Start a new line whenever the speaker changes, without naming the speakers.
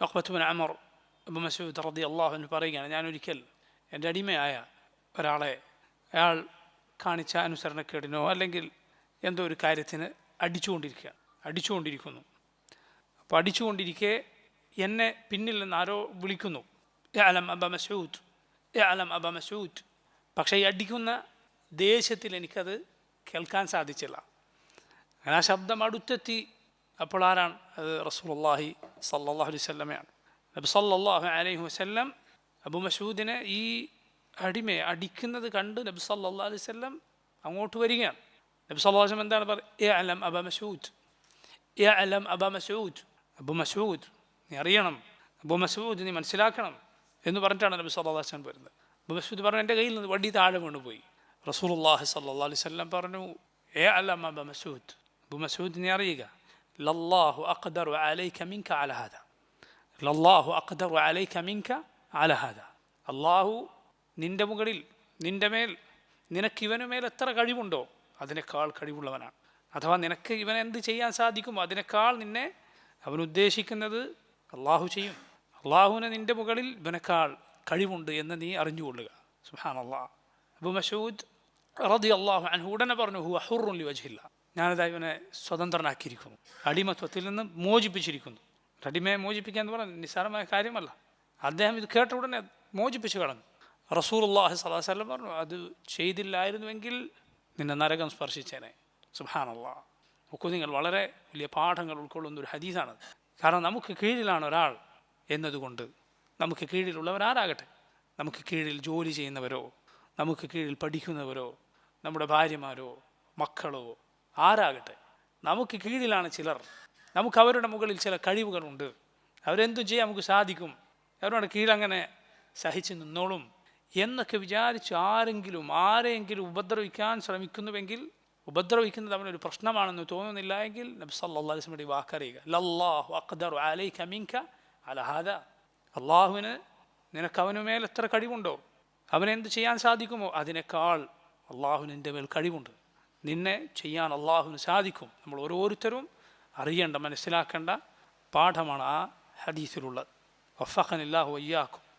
അഖ്ബത്തുബിൻ അമർ അബു മസൂദ് റതി അള്ളാഹു എന്ന് പറയുകയാണ്. ഞാനൊരിക്കൽ എന്റെ അടിമയായ ഒരാളെ അയാൾ കാണിച്ച അനുസരണക്കേടിനോ അല്ലെങ്കിൽ എന്തോ ഒരു കാര്യത്തിന് അടിച്ചുകൊണ്ടിരിക്കുക അടിച്ചുകൊണ്ടിരിക്കുന്നു. അപ്പോൾ അടിച്ചുകൊണ്ടിരിക്കെ എന്നെ പിന്നിൽ നിന്ന് ആരോ വിളിക്കുന്നു. അലം അബ മസൂദ് അലം അബ മസൂദ് പക്ഷേ ഈ അടിക്കുന്ന ദേഷ്യത്തിൽ എനിക്കത് കേൾക്കാൻ സാധിച്ചില്ല. അങ്ങനെ ആ ശബ്ദം അടുത്തെത്തി. അപ്പോൾ ആരാണ്? അത് റസൂലുള്ളാഹി സല്ലല്ലാഹു അലൈഹി വസല്ലമയാണ്. നബി സല്ലല്ലാഹു അലൈഹി വസല്ലം അബു മസൂദിനെ ഈ അടിമയെ അടിക്കുന്നത് കണ്ട് നബി സല്ലല്ലാഹു അലൈഹി വസല്ലം അങ്ങോട്ട് വരികയാണ്. നബി വസല്ലം എന്താണ് പറയുക അലം അബ മസൂദ് അലം അബ മസൂദ് അബു മസൂദ് നീ അറിയണം. അബു മസൂദ് നീ മനസ്സിലാക്കണം എന്ന് പറഞ്ഞിട്ടാണ് നബി വസല്ലം വരുന്നത്. അബു മസൂദ് പറഞ്ഞു എന്റെ കയ്യിൽ നിന്ന് വടി താഴെ വീണുപോയി റസൂലുള്ളാഹി സല്ലല്ലാഹു അലൈഹി വസല്ലം പറഞ്ഞു ഏ അലം അബ മസൂദ് അബു മസൂദ് നീ അറിയുക. ലല്ലാഹു അഖ്ദറു അലൈക منك على هذا لله അഖ്ദറു عليك منك على هذا الله നിന്റെ മുകളിൽ നിന്റെ മേൽ നിനക്ക് ഇവന് മേൽ എത്ര കഴിവുണ്ടോ അതിനേക്കാൾ കഴിവുള്ളവനാണ്. അഥവാ നിനക്ക് ഇവൻ എന്ത് ചെയ്യാൻ സാധിക്കുമോ അതിനേക്കാൾ നിന്നെ അവൻ ഉദ്ദേശിക്കുന്നത് അള്ളാഹു ചെയ്യും. അള്ളാഹുവിന് നിന്റെ മുകളിൽ ഇവനേക്കാൾ കഴിവുണ്ട് എന്ന് നീ അറിഞ്ഞുകൊള്ളുക. സുഹാൻ അള്ളാഹ് അബു മസൂദ് അള്ളാഹു അൻഹു ഉടനെ പറഞ്ഞു ഹു അഹുറുല്ലി വജില്ല ഞാനത് ഇവനെ സ്വതന്ത്രനാക്കിയിരിക്കുന്നു. അടിമത്വത്തിൽ നിന്ന് മോചിപ്പിച്ചിരിക്കുന്നു. അടിമയെ മോചിപ്പിക്കുക എന്ന് പറഞ്ഞാൽ നിസ്സാരമായ കാര്യമല്ല. അദ്ദേഹം ഇത് കേട്ട ഉടനെ മോചിപ്പിച്ചു കളഞ്ഞു. റസൂൽ അള്ളാഹി സദാസല്ലം പറഞ്ഞു അത് ചെയ്തില്ലായിരുന്നുവെങ്കിൽ നിന്നെ നരകം സ്പർശിച്ചേനെ. സുഹാനല്ലാ ഒക്കെ നിങ്ങൾ വളരെ വലിയ പാഠങ്ങൾ ഉൾക്കൊള്ളുന്ന ഒരു ഹദീസാണ് കാരണം നമുക്ക് കീഴിലാണ് ഒരാൾ എന്നതുകൊണ്ട് നമുക്ക് കീഴിലുള്ളവരാരാകട്ടെ നമുക്ക് കീഴിൽ ജോലി ചെയ്യുന്നവരോ? നമുക്ക് കീഴിൽ പഠിക്കുന്നവരോ? നമ്മുടെ ഭാര്യമാരോ? മക്കളോ? ആരാകട്ടെ? നമുക്ക് കീഴിലാണ് ചിലർ. നമുക്ക് അവരുടെ മുകളിൽ ചില കഴിവുകളുണ്ട്. അവരെന്തും ചെയ്യാൻ നമുക്ക് സാധിക്കും? അവരുടെ കീഴങ്ങനെ സഹിച്ചു നിന്നോളും. എന്നൊക്കെ വിചാരിച്ച് ആരെങ്കിലും ആരെങ്കിലും ഉപദ്രവിക്കാൻ ശ്രമിക്കുന്നുവെങ്കിൽ ഉപദ്രവിക്കുന്നത് അവനൊരു പ്രശ്നമാണെന്ന് തോന്നുന്നില്ല എങ്കിൽ നബി വാക്കറിയുക ലല്ലാഹു അക്ദർ അലൈ മിൻക അലഹാദ അള്ളാഹുവിന് നിനക്ക് അവന് മേൽ എത്ര കഴിവുണ്ടോ? അവനെന്ത് ചെയ്യാൻ സാധിക്കുമോ? അതിനേക്കാൾ അള്ളാഹുവിന് എന്റെ മേൽ കഴിവുണ്ട്. നിന്നെ ചെയ്യാൻ അള്ളാഹുവിന് സാധിക്കും. നമ്മൾ ഓരോരുത്തരും അറിയേണ്ട മനസ്സിലാക്കേണ്ട പാഠമാണ് ആ ഹദീസിലുള്ളത്. വഫഖനില്ലാഹു വയ്യാക്കും.